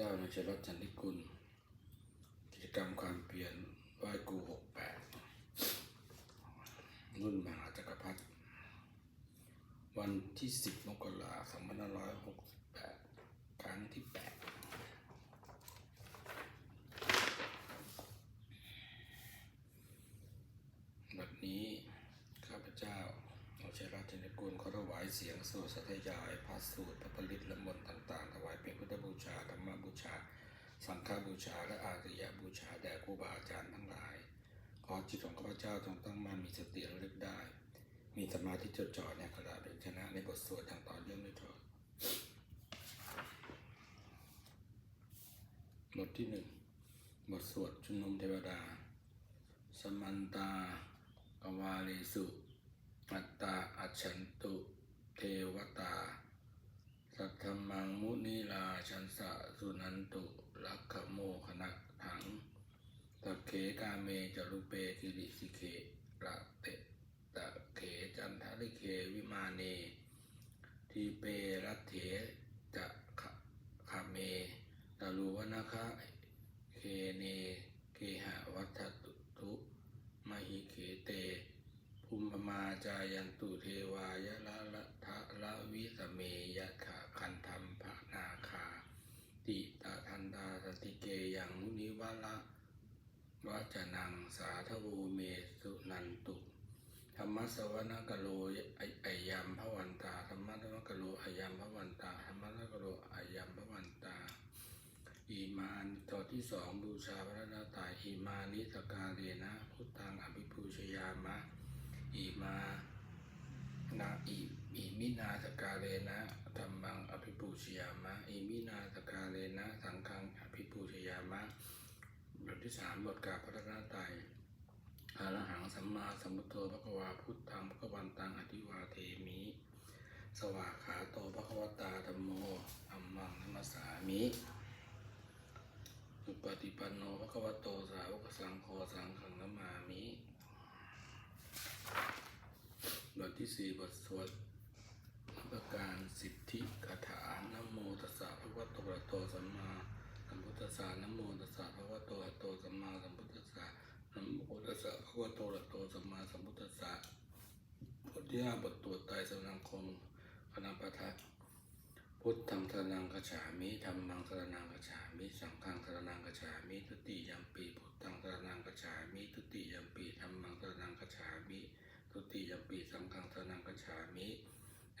เจ้าในชรัตจันทิกุล กิจกรรมความเปลี่ยนไหว้กูหกแปดรุ่นมหาจักรพรรดิวันที่สิบมกราสองพันห้าร้อยหกสิบแปดครั้งที่แปดวันนี้ข้าพเจ้าเอาชัยราชนิกุลขอถวายเสียงสวดสัตยายพระสูตรพระผลิตและมนต์ต่างๆ ถวายเป็นพุทธบูชาธรรม ชา สังฆบูชา และอาริยบูชาแด่ครูบาอาจารย์ทั้งหลาย ขอจิตของข้าพเจ้าจงตั้งมั่นมีสติระลึกได้ มีสมาธิจดจ่อในกระดาษเป็นชนะในบทสวดอย่างต่อเนื่องด้วยเถิดบทที่หนึ่งบทสวดชุมนุมเทวดา สมันตากวาเลสุ อัตตาอัจฉันตุ เทวตา สัทธมังมุนีลาชันสะสุนันตุลักขโมคณะถังตัเขกาเมจรุเปกิริสิเขระเตตะเขจันทริเควิมาเน ทีเปรัตเถจะขะขะเมตาลูวนาคะเคเนเคหะวัฏตุทุมหิเคเตภูมิปมาจายันตุเทวายะละละทะละวิสเมยะขาคั นธรรมภะนาคา ติตาทันดาสติเกยังมุนิวะละวัจนังสาธวูเมสุนันตุธรรมสวนกโลอไอยัมพระวันตาธรรมะสวนกโลไอยัมพระวันตาธรรมะสวนกโลไอยัมพระวันตาอีมานิตอที่สองบูชาพระนาตายอีมานิสกาเลนะพุทธังอภิปูชยามะอีมานาอีอี มินาสกาเลนะธรรมังอภิปูชยามะอีมินาสกาเลนะสังฆังอภิปูชยามะบทที่สามบทกาพระรัตนตรัยอรหังสัมมาสัมพุทโธพระวาพุทธังพระวันตังอธิวาเทมิ สวากขาโตพระควตาธรรมโมอัมมังนัมสสามิอุปฏิปันโนพระควโตสาวกสังโฆสังฆังนามามิบทที่สี่บทสวด ประการสิทธิคาถานโมตัสสะพระวะโตระโตสัมมาสัมพุทธัสสะนโมตัสสะพระวะโตระโตสัมมาสัมพุทธัสสะนโมตัสสะพระวะโตระโตสัมมาสัมพุทธัสสะบทที่ห้าบทตรวจไตรสรณคมคณะปะทัดพุทธังสรนังกฉามิธรรมังสรนังกฉามิ สังฆังสรนังกฉามิทุติยัมปีพุทธังสรนังกฉามิทุติยัมปีธรรมังสรนังกฉามิทุติยัมปีสังฆังสรนังกฉามิ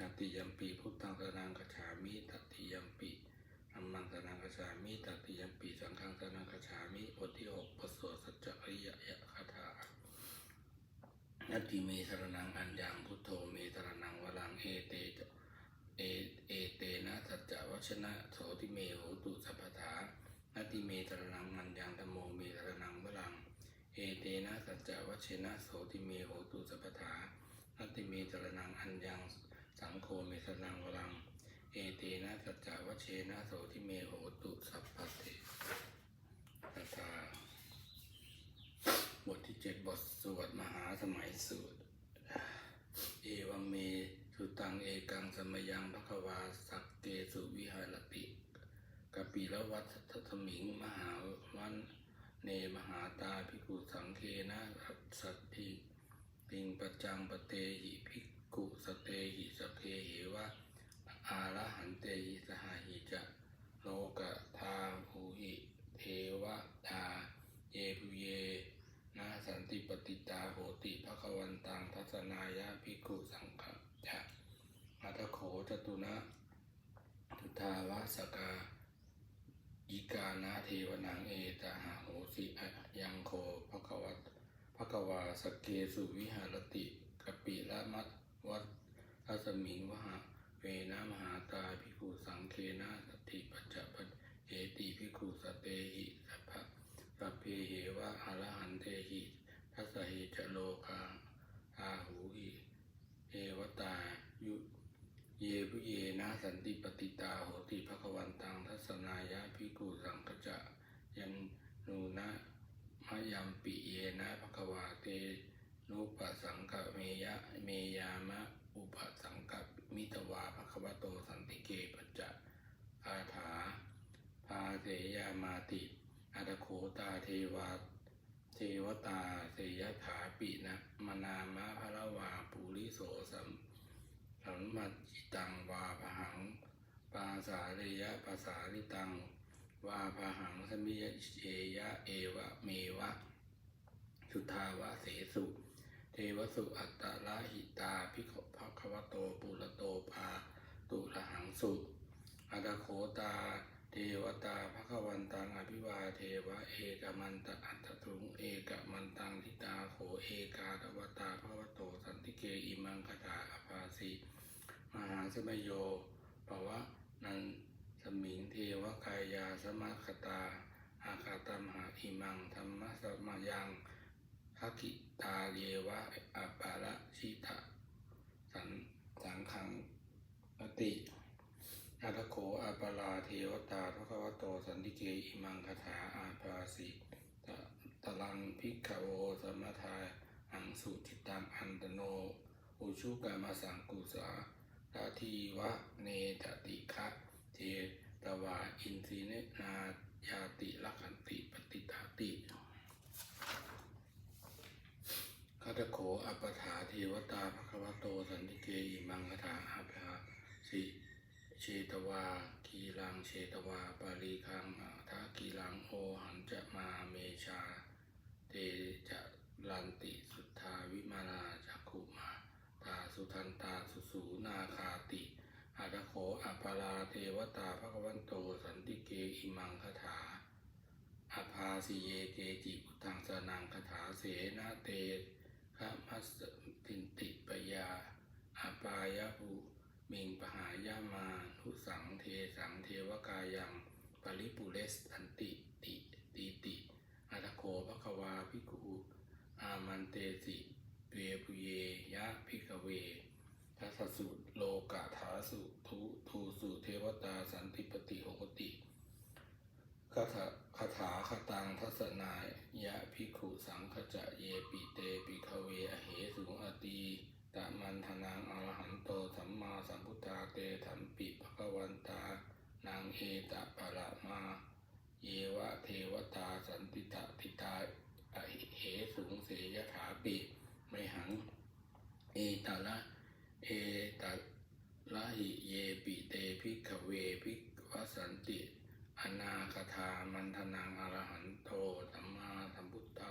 ตติยมปีพุทธังสนังกัจฉามิตติยมปีธัมมังสนังกัจฉามิตติยมปีสังฆังสนังกัจฉามิบทที่หกปสวดสัจจริยยะคาถานัตติเมสรนังอัญญังพุทโธเมสรนังวรังเอเตจเอเอเตนะสัจจะวัชนะโสติเมโหตุสัพพทานัตติเมสรนังอัญญังธโมเมสรนังวรังเอเตนะสัจจะวัชนะโสติเมโหตุสัพพทานัตติเมจรนังอัญญัง สังโฆเมสนังวรัง เอเตนะสัจจะวัชนะโสติเมโหตุสัพพเทตถาบทที่เจ็ดบทสวดมหาสมัยสูตร เอวังเมสุตังเอกังสมยังภควาสักเกสุวิหารติกปีละวัฏทัตมิงมหาวันเนมหาตาภิกุสังเคนะสัตถิติงปจจังปเตหิภิกขุสเตหิสเพเหวะอาระหันเตหิสหหิจะโลกทาภูหิเทวตาเยปุเยนะสันติปติตาโหติภควันตังทัศนายาภิกขุสังฆะอัตโขจตุนะทุทาวา สกาอีกานาเทวนังเอตหาโหสิอยังโคภควัตภควาสเกสุวิหารติกปิละมัตวัตทัสมิงวหาเวนะมหาตาภิกขุสังเคนะสติปัจจปัจเอติภิกขุสเตหิสัพพะสัพเพเหวะอรหันเตหิทัสสะหิจโลกาอาหูหิเอวตายุ เยพุเยนะสันติปฏิตาโหติภควันตังทัศนายะภิกขุสังคจะยันนูนะมะยัมปิเยนะภควาเตนุปสังกเมยะเมยามะอุปสังกมิตวาภควโตสันติเกปัจจะอาถาพาเทยามาติอัตโคตาเทวาเทวตาเสยถาปินะมนามะพระวาปุริโสสัม สัมมัจจิตังวาพหัง ปาสาเรยะปาสาลิตัง วาพหังสมิยเชยะเอวะเมวะ สุทาวะเสสุ เทวสุอัตตะละหิตาพิขภควโตปุระโตภาตุระหังสุอัตโคตา เทวตาภควันตังอภิวาเทวะเอกมันตะอัตตถุงเอกมันตังทิตาโขเอกาตวตาภควโตสันติเกอิมังคตาอภาสี มหาสมโยปวะนันสมิงเทวกายาสมัคตาอาคาตมหาอิมังธรรมสมายังทักขิตาเยวะอัปาระชิตะสันสังขังอติอัตโขอัปาราเทวตาพระควโตสันติเกอิมังคาถาอาภาสิตะตะลังพิกขโวสมทาอังสุจิตังอันตโน อุชุกามาสังกุสา ตาทีวะเนตติคะเทตวาอินทรีเนนายาติลักขันติปฏิทาติคาตโขอัปถาเทวตาภควโตสันติเกอิมังคถาอาภาสิเชตวากีรังเชตวาปารีคังทากีรังโอหันจะมาเมชา เตจะลันติสุทธาวิมานา สุทันตาสุสูนาคาติอาตโขอัปปาราเทวตาภควันโตสันติเกอิมังคถาอาภาสิเยเกจิพุทธังสนังคถาเสนาเตขมัสตินติปยาอาปายะภูมิงปหายามานุสังเทสังเทวกายังปริปุเรสอันติติติติอัตโขภควาภิกขุอามันเตสิ เวปุเยยะพิกเวทัสสุโลกาถาสุทุทูสุเทวตาสันติปติโหติคาถาคาถาคตังทัศนายยะภิกขุสังขจะเยปิเตปิคเวอเหสุงอตีตะมันธนังอรหันโตสัมมาสัมพุทธาเตถัมปิภควันตานางเอตะปะระมา เยวะเทวตาสันติตะทิตาอเหสุงเสยถาปิ เอตาละเอตัละหิเยปิเตพิกขเวพิกวสันติ อนาคาธามันธนังอรหันโตสัมมาสัมพุทธา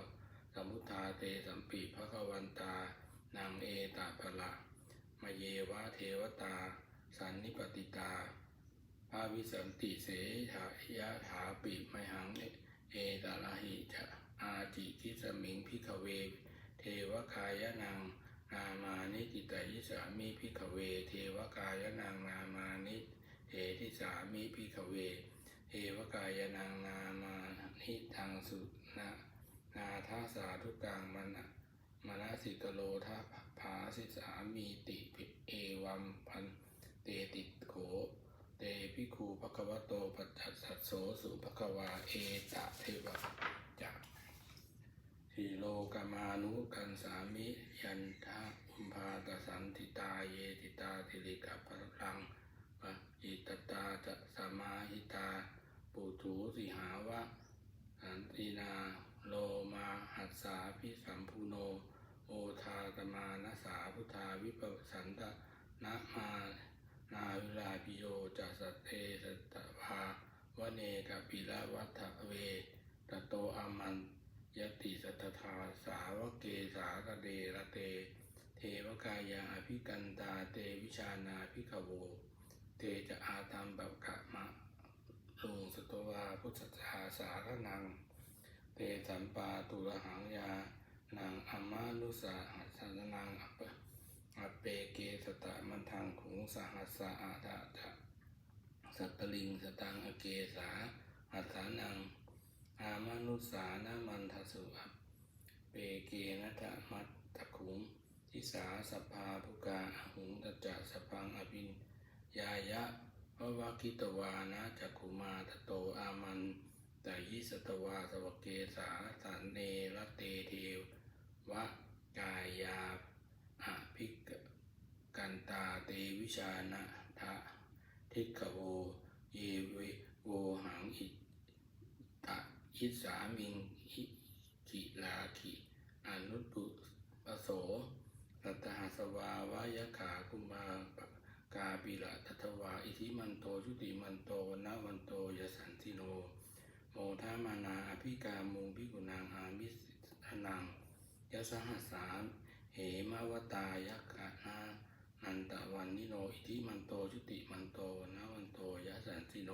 สัมพุทธาเตสัมปีพระกวันตานางเอตาภละมาเยวะเทวตา สันนิปติตาภาวิสันติเสถายะถาปิไมหังเอตาละหิจะอาจิทิสมิงพิกขเว เทวคายะนัง นามานิจิตยิสามิพิขเว เทวกายนางนามานิเททิสามิพิขเว เทวกายนางนามานิทางสุนานาทาสาทุกังมนะมนสิกโลทาภาสิสามีติปิเอวัมพันเตติโขเตพิคูภควโตปัจจัสสโสสุภควาเอตะเทวะจัก ทีโลกามานุกันสามิยันทะอุมภาตสันติตาเยติตาติริกะพลังปะอิตตาจะสมาหิตา ปุถุสิหาวะสันตินาโลมาหัสสาพิสัมพุโน โอทาตมานะสาพุทธาวิปสันตนะมานาวิลาปิโยจัสเตสตภาวเนกปิลวัฏเวตโตอามัน ยติสัทธาสาวกเกสากเดระเต เทวกายาอภิกันตาเตวิชานาภิกขโว เตจะอาตัมแบบกะมะลุงสตวาพุทธาสารนัง เตสัมปาตุระหังยานางอามานุสาหัสนนังอัปเปอเปเกสตะมันทางขุงสหัสสะอาดาตะสัตตลิงสตังอเกสาหัสสานัง อามานุสานามันทสุอัปเปเกนะทะมัตตะขุงทิสาสภาภุกาอหุงตจะสพังอภินยายะภวะคิตวานะจักขุมาตโตอามันแต่ยิสตวาสวเกสาสันเนรเตเทวะกายาอภิกกันตาเตวิชานะทะทิกขโวเยวโวหังอิ อิสามิงหิกิลาขิอนุตุปโสตัตหาสวาวายขากุมากาปิละทัตวา อิทิมันโตชุติมันโตวนนาวันโตยสันติโน โมทามานาอภิกามุงพิกุนางอามิสนังยสหัสสามเหมาวตายกะนานันตะวันนิโน อิทิมันโตชุติมันโตวนนาวันโตยสันติโน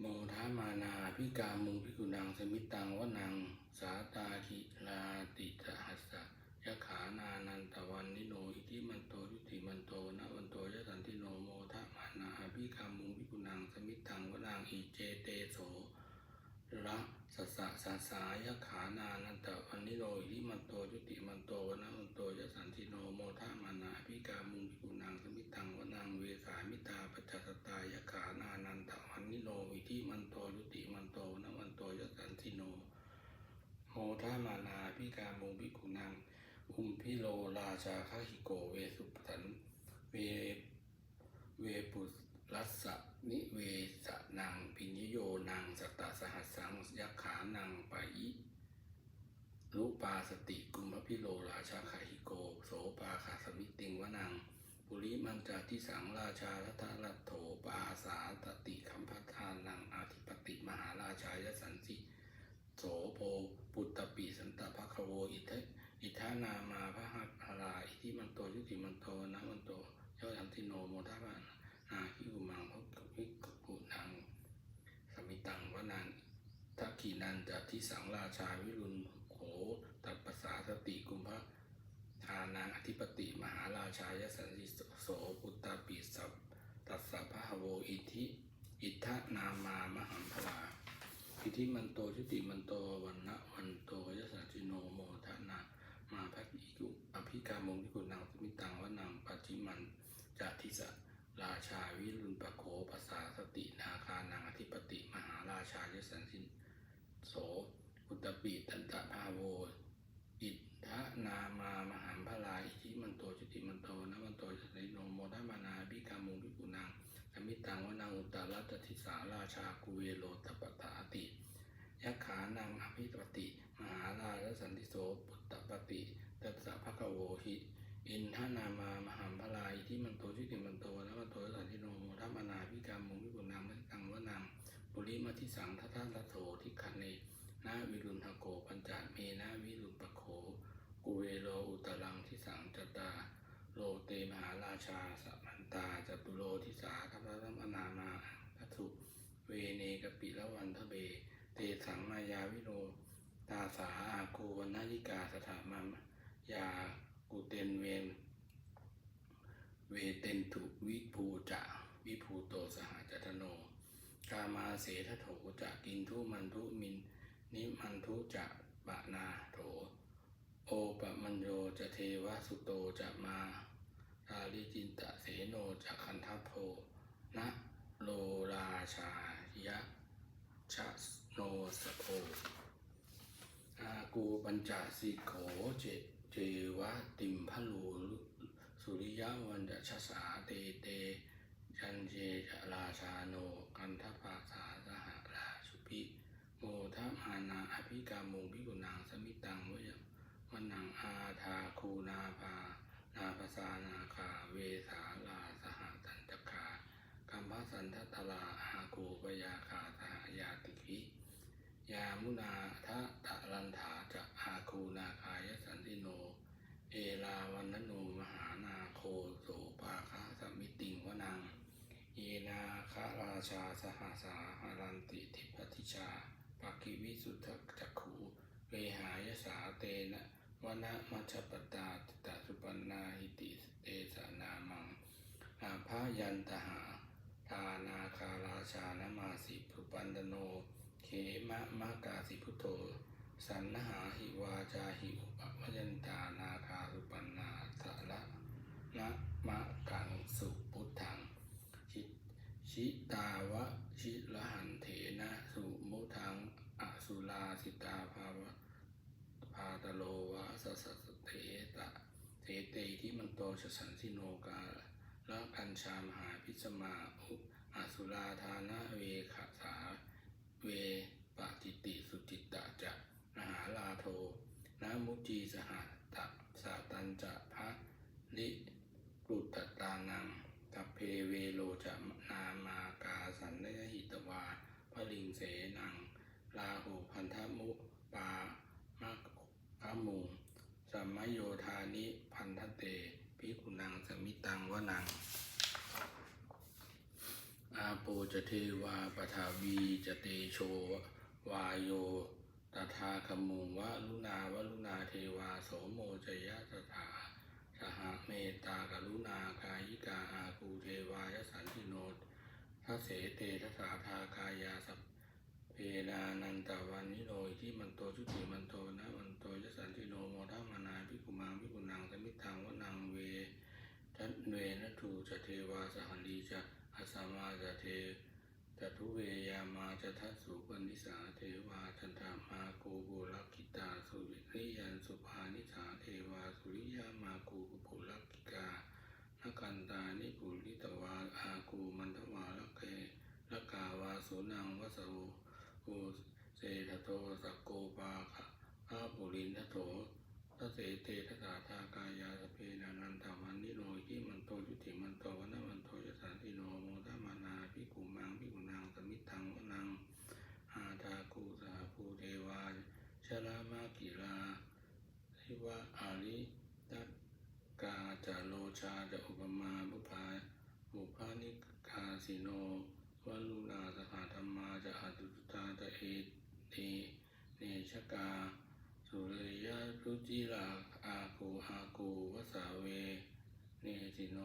โมทามานาพิกามุงพิกุนังสมิตังวนัง สาตาคิลาติสหัสสะยะขานานันตวันนิโนอิทิมันโตยุติมันโตนะวันโตยะสันติโนโมทามานาพิกามุงพิกุนังสมิตังวนังอิเจเตโสระ สสะสาสายะขานานันตะวันนิโนอิทิมันโตยุติมันโตวนะวันโตยะสันติโนโมทามานาพิกามุงพิกุนังสมิตังวนังเวสามิตาปัจจสตายะขานานันตะวันนิโนอิทิมันโตยุติมันโตนะวันโตยะสันติโนโมทามานาพิกามุงพิกุนังอุมพิโลราชาคหิโกเวสุปันเวเวปุส รัสนิเวสนังปิญญโยนังสตตสหัสสังยักขานังปะยิรูปาสติกุมพิโลราชาคหิโก โสปาคาสมิติงวนังปุริมันจาทิสังราชารัตรัตโถปาสาตติคัมพัทานังอาธิปติมหาราชายสันสิโสโพปุตตปีสันตภคโวอิเทอิทานามาพระหัตถาราอิทิมันโตยุติมันโตนะมันโตยอดอันติโนโมทาวานาคิกุมังพุกวิกกุนังสมิตังวนันทักขีนันจัทิสังราชาวิรุณโขตัปปสาสติกุมภะทานังอธิปติมหาราชายสันติโสปุตตาปีสัพตัสสะพะโวอิทิอิทะนามามหัมพลาอิทิมันโตชุติมันโตวันนะวันโตยสสจิโนโมทนามาพักอิกุอภิกามงพิกุนังสมิตังวนังปัจจิมันจาทิสะ ราชาวิรุณปโคภาษาสตินาคานังอธิปติมหาราชายสันสินโสอุตปีตันตะภาโว อิทธนามามหัมพลาอิทิมันโตจุติมันโตนะมันโตสนิโนโมทมานาภิกามงพิกุนังสมิตังวนังอุตตรัตทิสาราชากุเวโลตปตาติยักขานังอภิปติ มหาราชสันติโสปุตตปติตัสสะภะคะโวหิ อินทนามามหัมพลายที่มันโตชิติมันโตนะมันโตสันติโนโมทัมนาพิกามมุงวิกุนังมัตังวนังปุริมาทิสังทัตตะโสทิคันเนนาวิรุณหโกปัญจเมนาวิรุณปโคกุเวโลอุตรังทิสังจตาโลเตมหาราชาสัมมันตาจตุโลทิสาทัพพะมนามาทัตุเวเนกปิละวันทะเบ เตสังมายาวิโนตาสาอาโกวนายิกาสถามามยา กุเตนเวนเวเตนตุวิภูจะวิภูโตสหจัตโน กามาเสทโถจะกินทุมันทุมิน นิมันทุจะปะนาโถ โอปะมัญโยจะเทวสุโตจะมาราลิจินตะเสโนจะคันทัพโพนะโลราชายะชะโนสโพอากูปัญจสิโขเจ เจวะติมพะลูสุริยวันจะชะสาเตเตยันเจจะราชาโนกันทปาสาสหราชุปิโมทะมานาอภิกามุงพิกุนางสมิตังวยวันังอาทาคูนาภานาภาษานาคาเวสาลาสหตันจคากัมพสันทตลาอากูปยาคาสหายาติขิยามุนาทะตะลันถาจะอาคูนาคายสันติโน เอลาวันนโนมหานาโคโสปาคาสมิติงวนัง เยนาคาราชาสหสาหารันติทิปติชาปากิวิสุทธจักขูเวหายสาเตนะวนะมัชปตาติตาสุปันนาหิติเตสนามังอาภายันตหาทานาคาราชานมาสิพุปันโน เขมะมะกาสิพุทโธ สันนหาหิวาจาหิอุปมยันตานาคาสุปันนาทะละนะมะกังสุพุทธังชิชิตาวะชิละหันเถนะสุมุทังอสุลาสิตาภาวะพาตโลวะสสสเถตะเทเตที่มันโตชสันสิโนกาละกัญชามหาพิสมาอุอสุราธานะเวขสาเวปจิติสุจิตตะจะ นหาลาโทนามุจีสหตะสาตันจะพระลิกรุตตานังกัเพเวโลจะนามากาสันนหิตวาพลิงเสนังลาหูพันธมุปามะพะมุงสัมมโยธานิพันธเตพิกุนังสมิตังวนัง อาโปจะเทวาปทาวีจะเตโชวายโย ตถาคมุงวะลุนาวะลุนาเทวาโสโมจยะตถาสหเมตตากรุณากายิกาอาคูเทวายสันติโนทัสเสเตทัสาทากายาสัพเพนานันตวันนิโรยที่มันโตชุติมันโตนะมันโตยสันติโนโมทัมมานาพิกุมังพิกุนังสมิทังวนังเวทัตเวนะทูจะเทวาสหันดีจะอาสามาจะเท จะทุเวยามาจะทัสสุปนิสาเทวาทันธามาโกบุลักขิตาสุริยันสุภานิสาเทวาสุริยามาโกบุลักขิกานกันตานิปุริตวาอากูมันทวาลักเคลักกาวาสุนังวสโวโอเสทโตสักโกปาคะอาปุรินทโถทเสเตทสาทากายาสเพนานามันนิโรยิมันโตยุติมันโตวันนะมันโตยสันติโนโมทมานาพิกุมังพิกุนังสมิทังวนังอาทาคูสาภูเทวาชรามากิลาทิ วะอาริตกาจาโลชาจะอุปมาบุพาบุพานิกาสิโนวัลุนาสหธรรมาจะอาตุตาจะเอเตเนชกา สุริยะรุจิลาอากูอากูวสาเว เนติโน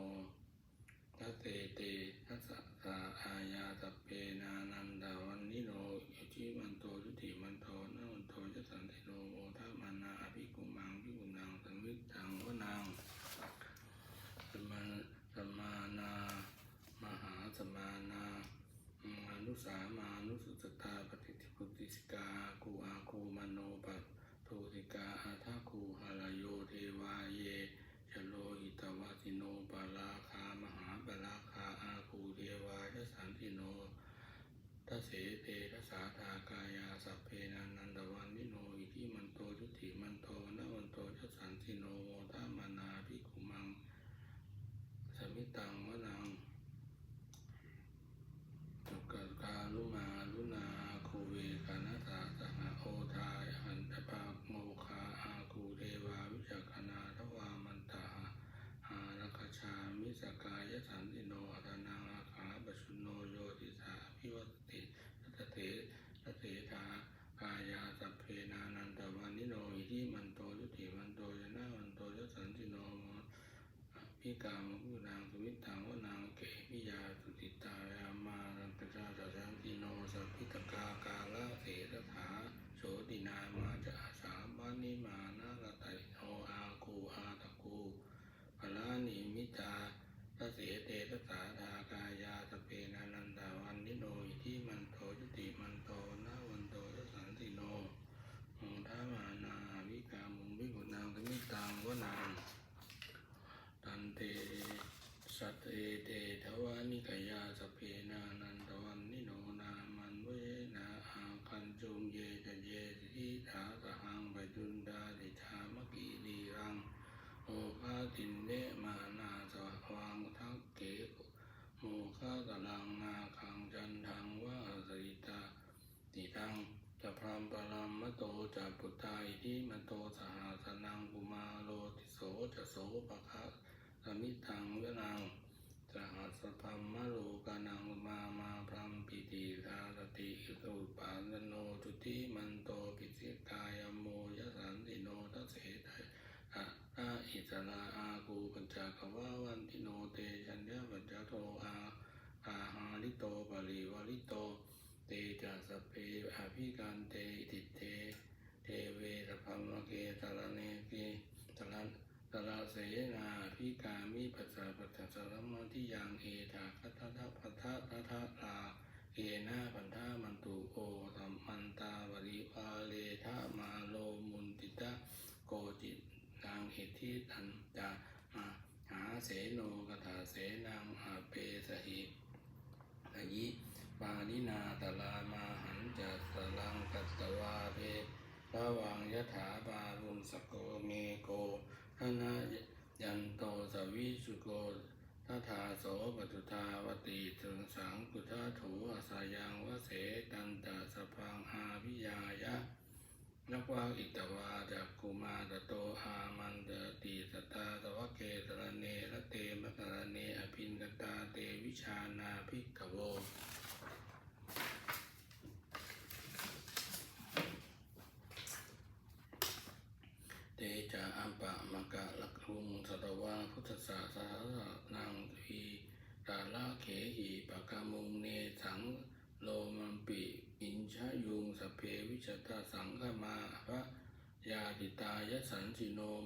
ทัสเตเตทัสสะสาอายาตเปนานันดาวันนิโนยุจิมันโตยุติมันโตนะมันโตยสันติโนโมทัมมานาอภิกุมังพิกุนังสมิทังวนังสมาสมานา มหาสมานาอ นุสามานุสุตตาปฏิทิพุติสิกากูอาคูมโนปัตโทติกาอาทาคูหารโยเทวาเยชโลหิตวาสิโนปาราคามหาปาราคาอาคูเทวายสันติโนทัเสเตทัสาทากายาสัพเพนันันตวันนิโนอิทิมันโตยุติมันโตนวันโตยสันติโนโมทามานาภิกขุมังสมิตังวนัง สันติโนอัตนาอาคาปชุนโนโยติสาพิวัตติทัตเถทัตเถทากายาสัพเพนานันตวานิโนอิทิมันโตยุติมันโตยนะมันโตยสันติโนพิกามกุนางสวิตังวนาง จะพรามปรามมโตจะปุตตาอิทิมโตสหสนังกุมาโลติโสจะโสปะคะสมิทังเวนังสหัสพัมมะโลกานังมามาพรัมปิติทาสติสุปานโนจุติมันโตปิสิกายโมยสันติโนทัสเสไทอะอาอิสราอากูปัญจกวาวันติโนเตชัญญาปัญจโทอาอาหาลิโตปริวาลิโต เตจัสเพอภิกันเตติเต เทเวสพัมมะเกตระเนเกตระตระเสนาภิกามิปัสสะปัสสะสรมทิยังเอทาคัตถะพัทธะพัทธะลาเอนาพันธามันตุโอสัมมันตาวริภาเลทะมาโลมุนติตะโกจิตนางเหตุที่ตันจามาหาเสโนกถาเสนางอาเปสหิในยิ ปานินาตลามาหันจัสลังกัตวาเรระวังยถาบาลุมสกโกเมโกทนายันโตสวิสุโกทัทาโสปตุทาวติถึงสังกุทาถูอาสายังวเสตันตสะพังอาวิยายะนักว่าอิตวาจากกุมาตโตอามันเดติสตาตวะเกตระเนระเตมะกระเนอภินกตาเตวิชานาภิกขโว เตจาอัมปะมะกะลักลุงสตวาพุทธศาสนานังทีตาละเขหิปะกามุงเนสังโลมัมปิอินชะยุงสพเพวิชตาสังฆมาพระยาติตาย